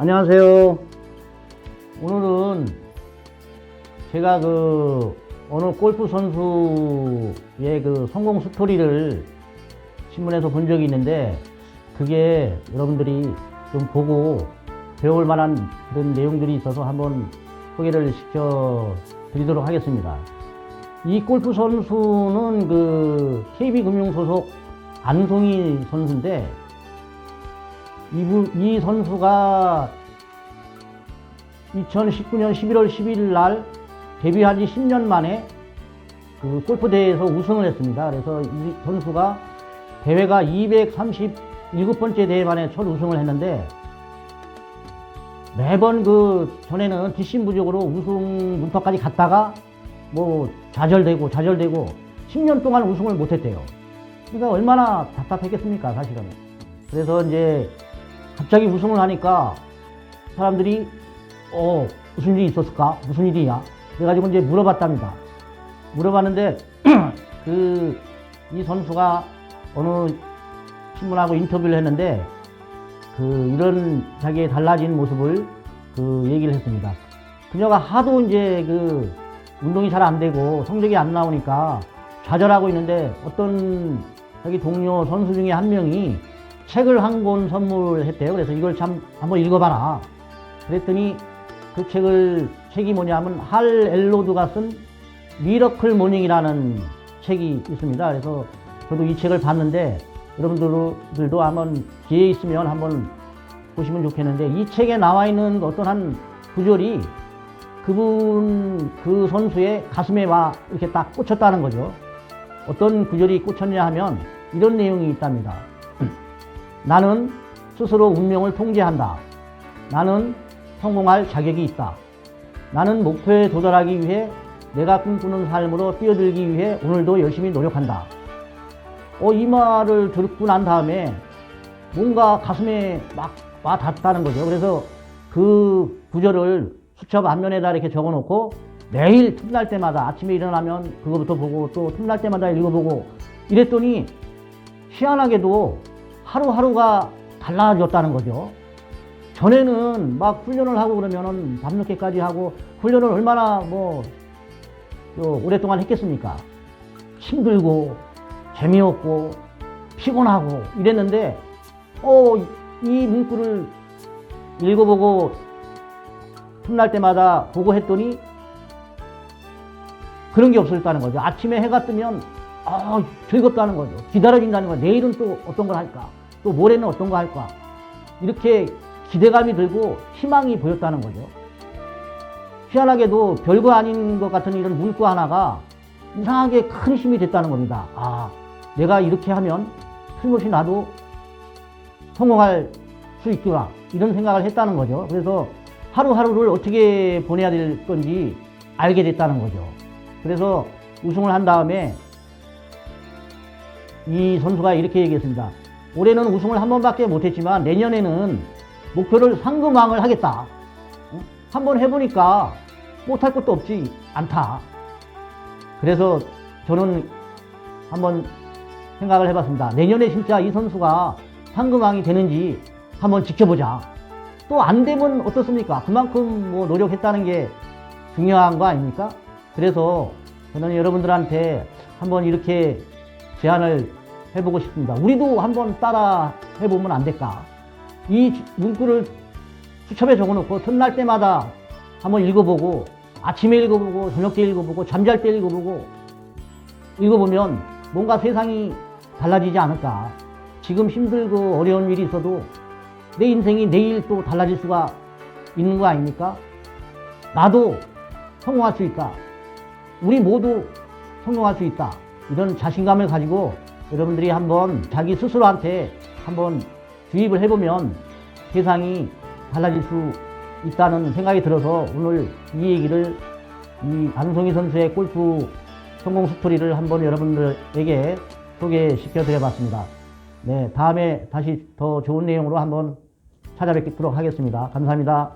안녕하세요. 오늘은 제가 그 어느 골프 선수의 그 성공 스토리를 신문에서 본 적이 있는데 그게 여러분들이 좀 보고 배울 만한 그런 내용들이 있어서 한번 소개를 시켜 드리도록 하겠습니다. 이 골프 선수는 그 KB금융 소속 안송이 선수인데 이분, 이 선수가 2019년 11월 11일 날 데뷔한 지 10년 만에 그 골프 대회에서 우승을 했습니다. 그래서 이 선수가 대회가 237번째 대회 만에 첫 우승을 했는데 매번 그 전에는 뒷심부적으로 우승 문턱까지 갔다가 뭐 좌절되고 좌절되고 10년 동안 우승을 못했대요. 그러니까 얼마나 답답했겠습니까, 사실은. 그래서 이제 갑자기 우승을 하니까 사람들이 어 무슨 일이 있었을까? 무슨 일이야? 그래가지고 이제 물어봤답니다. 물어봤는데 그 이 선수가 어느 신문하고 인터뷰를 했는데 그 이런 자기의 달라진 모습을 그 얘기를 했습니다. 그녀가 하도 이제 그 운동이 잘 안 되고 성적이 안 나오니까 좌절하고 있는데 어떤 자기 동료 선수 중에 한 명이 책을 한 권 선물했대요. 그래서 이걸 참 한번 읽어봐라. 그랬더니 그 책을 책이 뭐냐면 할 엘로드가 쓴 미러클 모닝이라는 책이 있습니다. 그래서 저도 이 책을 봤는데 여러분들도 한번 기회 있으면 한번 보시면 좋겠는데 이 책에 나와 있는 어떤 한 구절이 그분 그 선수의 가슴에 와 이렇게 딱 꽂혔다는 거죠. 어떤 구절이 꽂혔냐 하면 이런 내용이 있답니다. 나는 스스로 운명을 통제한다. 나는 성공할 자격이 있다. 나는 목표에 도달하기 위해 내가 꿈꾸는 삶으로 뛰어들기 위해 오늘도 열심히 노력한다. 어, 이 말을 듣고 난 다음에 뭔가 가슴에 막 와 닿았다는 거죠. 그래서 그 구절을 수첩 앞면에다 이렇게 적어 놓고 매일 틈날 때마다 아침에 일어나면 그거부터 보고 또 틈날 때마다 읽어보고 이랬더니 희한하게도 하루하루가 달라졌다는 거죠. 전에는 막 훈련을 하고 그러면은 밤늦게까지 하고 훈련을 얼마나 뭐또 오랫동안 했겠습니까? 힘들고 재미없고 피곤하고 이랬는데 어, 이 문구를 읽어보고 틈날 때마다 보고 했더니 그런 게 없어졌다는 거죠. 아침에 해가 뜨면 아, 즐겁다는 거죠. 기다려진다는 거죠. 내일은 또 어떤 걸 할까? 또 모레는 어떤 거 할까? 이렇게 기대감이 들고 희망이 보였다는 거죠. 희한하게도 별거 아닌 것 같은 이런 문구 하나가 이상하게 큰 힘이 됐다는 겁니다. 아, 내가 이렇게 하면 틀림없이 나도 성공할 수 있구나. 이런 생각을 했다는 거죠. 그래서 하루하루를 어떻게 보내야 될 건지 알게 됐다는 거죠. 그래서 우승을 한 다음에 이 선수가 이렇게 얘기했습니다. 올해는 우승을 한 번밖에 못했지만 내년에는 목표를 상금왕을 하겠다. 응? 한번 해보니까 못할 것도 없지 않다. 그래서 저는 한번 생각을 해봤습니다. 내년에 진짜 이 선수가 상금왕이 되는지 한번 지켜보자. 또 안 되면 어떻습니까? 그만큼 뭐 노력했다는 게 중요한 거 아닙니까? 그래서 저는 여러분들한테 한번 이렇게 제안을 해보고 싶습니다. 우리도 한번 따라 해보면 안 될까? 이 문구를 수첩에 적어놓고 틈날 때마다 한번 읽어보고 아침에 읽어보고 저녁 때 읽어보고 잠잘 때 읽어보고 읽어보면 뭔가 세상이 달라지지 않을까. 지금 힘들고 어려운 일이 있어도 내 인생이 내일 또 달라질 수가 있는 거 아닙니까? 나도 성공할 수 있다. 우리 모두 성공할 수 있다. 이런 자신감을 가지고 여러분들이 한번 자기 스스로한테 한번 주입을 해보면 세상이 달라질 수 있다는 생각이 들어서 오늘 이 얘기를 이 안송희 선수의 골프 성공 스토리를 한번 여러분들에게 소개시켜 드려봤습니다. 네, 다음에 다시 더 좋은 내용으로 한번 찾아뵙도록 하겠습니다. 감사합니다.